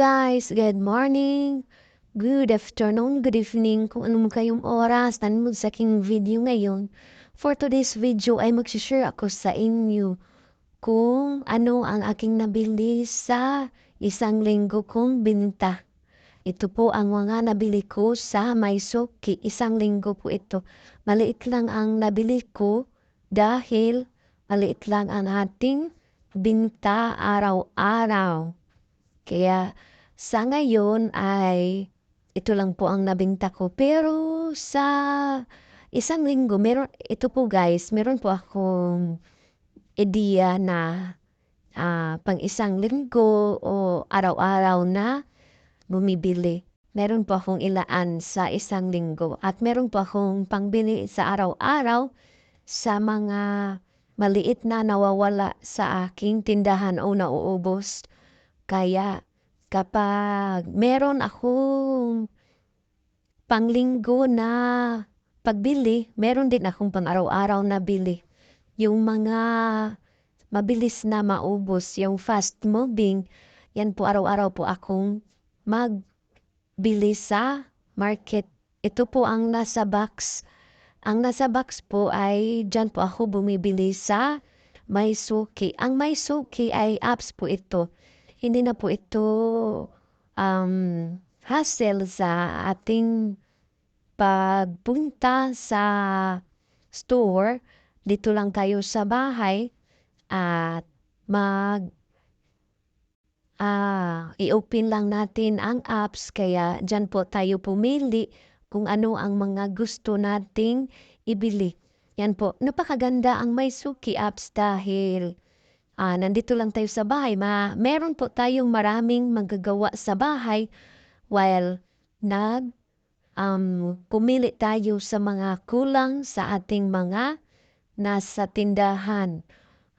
guys, good morning, good afternoon, good evening, kung ano mo kayong oras, nanonood sa aking video ngayon. For today's video ay magsishare ako sa inyo kung ano ang aking nabili sa isang linggo kong binta. Ito po ang mga nabili ko sa Maisuki. Isang linggo po ito. Maliit lang ang nabili ko dahil maliit lang ang ating binta araw-araw. Kaya sa ngayon ay ito lang po ang nabinta ko. Pero sa isang linggo, meron, ito po guys, meron po akong ideya na uh, pang isang linggo o araw-araw na bumibili. Meron po akong ilaan sa isang linggo at meron po akong pangbili sa araw-araw sa mga maliit na nawawala sa aking tindahan o nauubos kaya kapag meron akong panglinggo na pagbili, meron din akong pang araw-araw na bili. Yung mga mabilis na maubos, yung fast moving, yan po araw-araw po akong magbili sa market. Ito po ang nasa box. Ang nasa box po ay dyan po ako bumibili sa Maisuki. Ang Maisuki ay apps po ito hindi na po ito um, hassle sa ating pagpunta sa store. Dito lang tayo sa bahay at mag ah, i-open lang natin ang apps kaya dyan po tayo pumili kung ano ang mga gusto nating ibili. Yan po, napakaganda ang may suki apps dahil ah, nandito lang tayo sa bahay, ma meron po tayong maraming magagawa sa bahay while nag um, pumili tayo sa mga kulang sa ating mga nasa tindahan.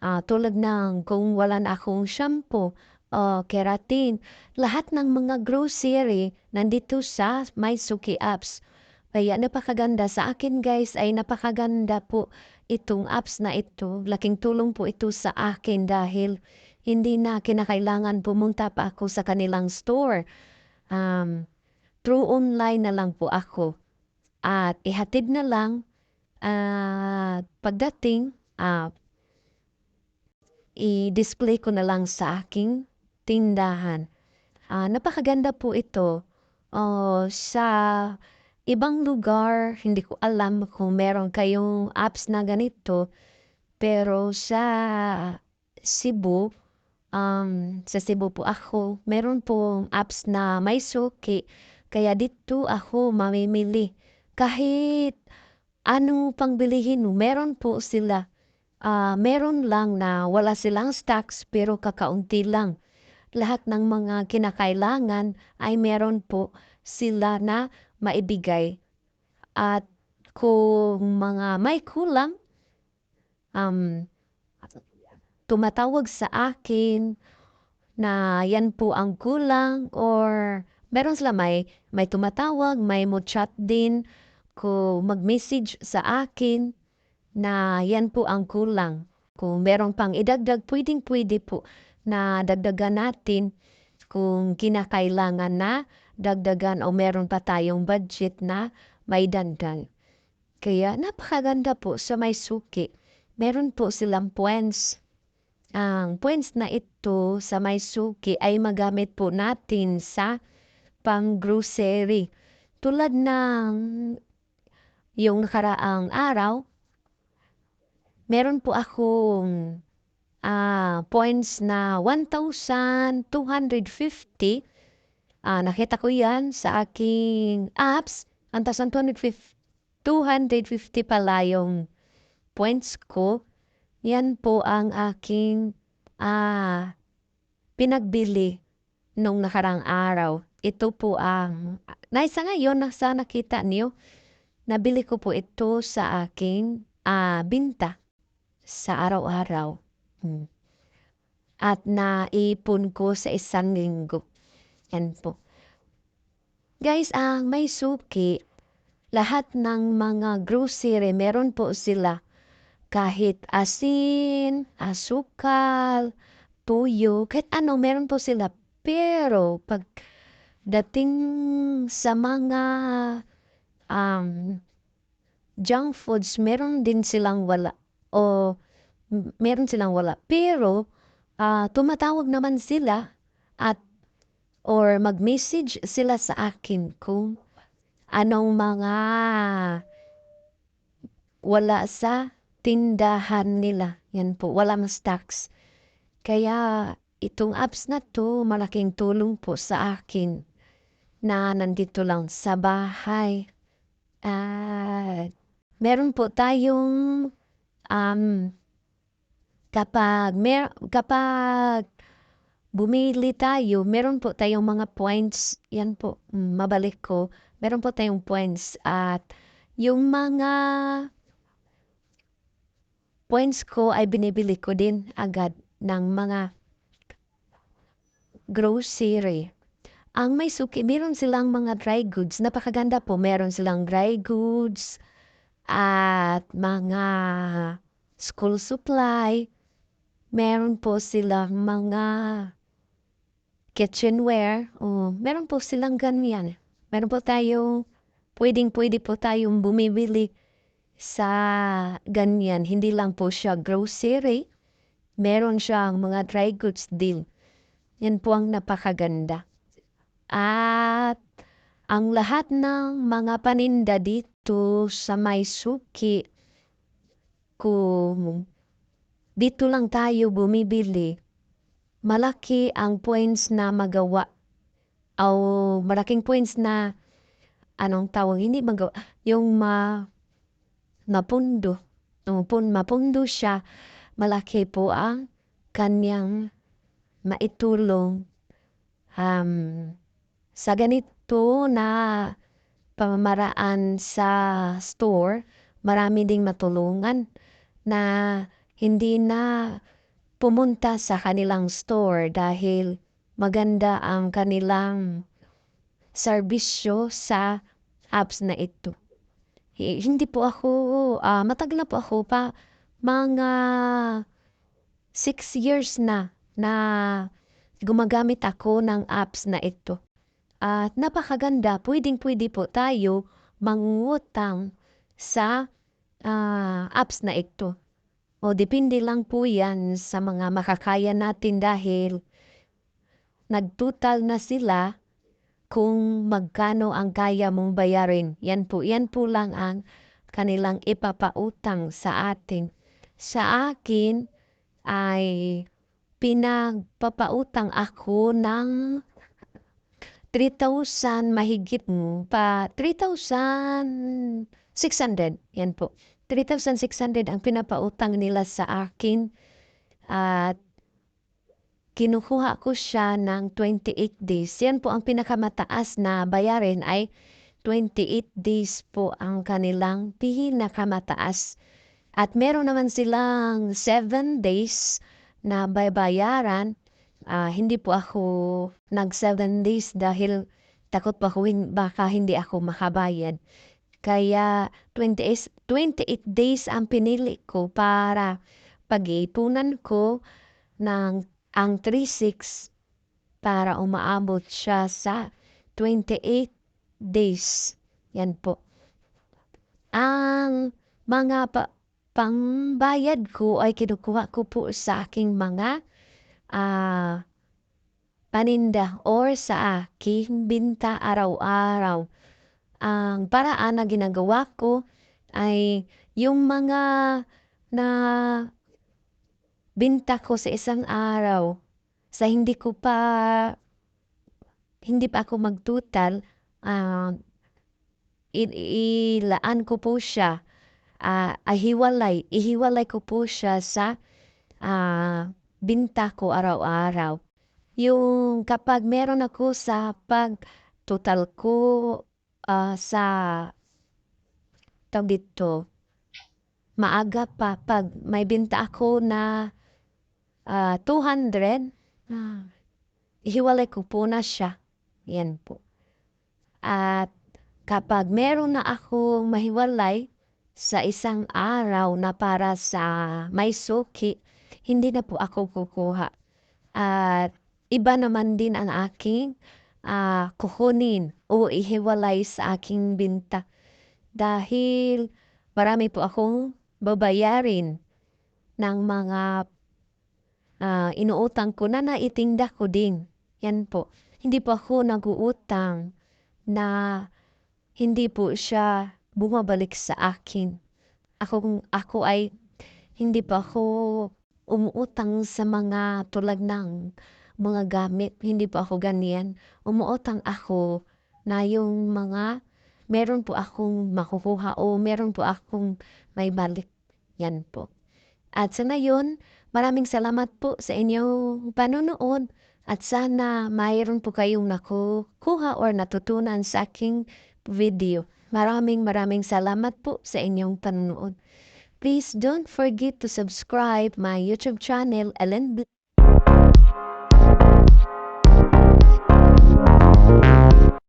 Uh, tulad ng kung wala na akong shampoo o keratin, lahat ng mga grocery nandito sa My Suki apps. Kaya napakaganda sa akin guys ay napakaganda po itong apps na ito. Laking tulong po ito sa akin dahil hindi na kinakailangan pumunta pa ako sa kanilang store. Um, through online na lang po ako. At ihatid na lang at uh, pagdating, uh, i-display ko na lang sa aking tindahan. Uh, napakaganda po ito uh, sa ibang lugar, hindi ko alam kung meron kayong apps na ganito. Pero sa Cebu, um, sa Cebu po ako, meron pong apps na may suki. Kaya dito ako mamimili. Kahit ano pang bilihin meron po sila. Uh, meron lang na wala silang stocks pero kakaunti lang. Lahat ng mga kinakailangan ay meron po sila na maibigay at kung mga may kulang, um, tumatawag sa akin na yan po ang kulang or meron sila may, may tumatawag, may mo chat din kung mag-message sa akin na yan po ang kulang. Kung meron pang idagdag, pwedeng pwede po na dagdagan natin kung kinakailangan na dagdagan o meron pa tayong budget na may dandan. Kaya napakaganda po sa may suki. Meron po silang points. Ang points na ito sa may suki ay magamit po natin sa pang-grocery. Tulad ng yung nakaraang araw, meron po akong uh, points na 1,250 Ah, nakita ko yan sa aking apps. Ang tasan 250, 250 pala yung points ko. Yan po ang aking ah, pinagbili nung nakarang araw. Ito po ang, naisa ngayon, nasa nakita niyo, nabili ko po ito sa aking ah, binta sa araw-araw. Hmm. At naipon ko sa isang linggo. Yan po. Guys, ang may suki, lahat ng mga grocery, meron po sila. Kahit asin, asukal, tuyo, kahit ano, meron po sila. Pero pagdating sa mga um, junk foods, meron din silang wala o meron silang wala. Pero ah, tumatawag naman sila at or mag-message sila sa akin kung anong mga wala sa tindahan nila. Yan po, walang stocks. Kaya itong apps na 'to malaking tulong po sa akin na nandito lang sa bahay. At meron po tayong, um, kapag mer kapag bumili tayo, meron po tayong mga points, 'yan po, hmm, mabalik ko, meron po tayong points at yung mga points ko ay binibili ko din agad ng mga grocery. Ang may suki, meron silang mga dry goods, napakaganda po, meron silang dry goods at mga school supply. Meron po silang mga kitchenware, oh, meron po silang ganyan. Meron po tayong puwedeng-puwede po tayong bumibili sa ganyan, hindi lang po siya grocery, meron siyang mga dry goods din. Yan po ang napakaganda. At ang lahat ng mga paninda dito sa may suki, kung dito lang tayo bumibili, malaki ang points na magawa o malaking points na anong tawag, hindi magawa, yung ma, mapundo. Pun, mapundo siya, malaki po ang kanyang maitulong um, sa ganito na pamamaraan sa store, marami ding matulungan na hindi na pumunta sa kanilang store dahil maganda ang kanilang serbisyo sa apps na ito. Hindi po ako, ah, matagal na po ako pa, mga 6 years na na gumagamit ako ng apps na ito. At napakaganda, pwedeng-pwede po tayo mangutang sa ah, apps na ito. O depende lang po yan sa mga makakaya natin dahil nagtutal na sila kung magkano ang kaya mong bayarin. Yan po, yan po lang ang kanilang ipapautang sa atin. Sa akin ay pinagpapautang ako ng 3,000 mahigit pa 3,600 yan po 3,600 ang pinapautang nila sa akin at kinukuha ko siya ng 28 days. Yan po ang pinakamataas na bayarin ay 28 days po ang kanilang pinakamataas at meron naman silang 7 days na babayaran, ah, hindi po ako nag 7 days dahil takot pa ako baka hindi ako makabayad. Kaya 28, 28 days ang pinili ko para pag-iipunan ko ng ang 3-6 para umaabot siya sa 28 days. Yan po. Ang mga pa, pangbayad ko ay kinukuha ko po sa aking mga ah, paninda or sa aking binta araw-araw. Ang paraan na ginagawa ko ay yung mga na binta ko sa isang araw sa hindi ko pa hindi pa ako magtutal uh, ilaan ko po siya ah, ahiwalay, ihiwalay ko po siya sa ah, binta ko araw-araw. Yung kapag meron ako sa pag total ko ah, sa tawag dito, maaga pa pag may binta ako na ah, 200, ah, ihiwalay ko po na siya. Yan po. At kapag meron na ako mahiwalay, sa isang araw na para sa may suki, hindi na po ako kukuha. At iba naman din ang aking, ah, kukunin o ihiwalay sa aking binta. Dahil marami po akong babayarin ng mga, ah, inuutang ko na naitinda ko din, 'yan po. Hindi po ako nag-uutang na hindi po siya bumabalik sa akin. Akong ako ay hindi pa ako umuutang sa mga tulad ng mga gamit, hindi po ako ganyan. Umuutang ako na yung mga meron po akong makukuha o meron po akong maibalik, 'yan po. At sa ngayon, maraming salamat po sa inyong panonood at sana mayroon po kayong nakukuha or natutunan sa aking video. Maraming maraming salamat po sa inyong panonood. Please don't forget to subscribe my YouTube channel, Ellen Bl